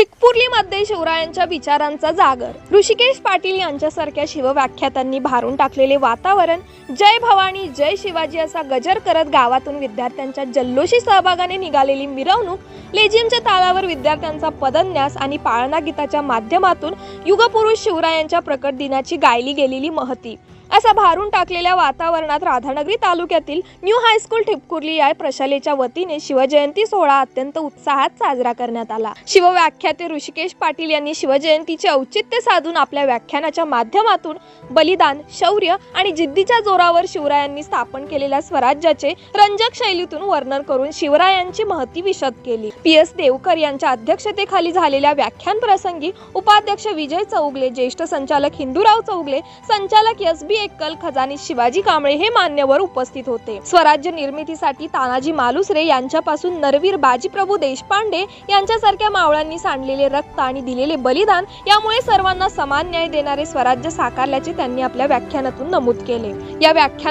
ठिकपुर्लीमध्ये शिवरायांच्या विचारांचा जागर. ऋषिकेश पाटील यांच्यासारख्या शिवव्याख्यातांनी भारून टाकलेले वातावरण जय भवानी जय शिवाजी असा गजर करत गावातून विद्यार्थ्यांच्या जल्लोषी सहभागाने निघालेली मिरवणूक लेझिमच्या तालावर विद्यार्थ्यांचा पदन्यास आणि पाळणा गीताच्या माध्यमातून युगपुरुष शिवरायांच्या प्रकट दिनाची गायली गेलेली महती. असा भारून टाकलेल्या वातावरणात राधानगरी तालुक्यातील न्यू हायस्कूल ठिपकुर्ली या प्रशालेच्या वतीने शिवजयंती सोहळा अत्यंत उत्साहात साजरा करण्यात आला. शिवव्याख्याते ऋषिकेश पाटील यांनी शिवजयंतीचे औचित्य साधून आपल्या व्याख्यानाच्या माध्यमातून बलिदान शौर्य आणि जिद्दीच्या जोरावर शिवरायांनी स्थापन केलेल्या स्वराज्याचे रंजक शैलीतून वर्णन करून शिवरायांची महती विशद केली. पी. एस. देवकर यांच्या अध्यक्षतेखाली झालेल्या व्याख्यान प्रसंगी उपाध्यक्ष विजय चौगले ज्येष्ठ संचालक हिंदूराव चौगले संचालक एस. बी. एक्कल खजानी शिवाजी कांबळे हे मान्यवर उपस्थित होते. स्वराज्य निर्मितीसाठी तानाजी मालुसरे यांच्यापासून नरवीर बाजीप्रभू देशपांडे यांच्यासारख्या मावळ्यांनी सांडलेले रक्त आणि दिलेले बलिदान यामुळे सर्वांना समान न्याय देणारे स्वराज्य साकारल्याचे त्यांनी आपल्या व्याख्यानातून नमूद केले. या व्याख्याना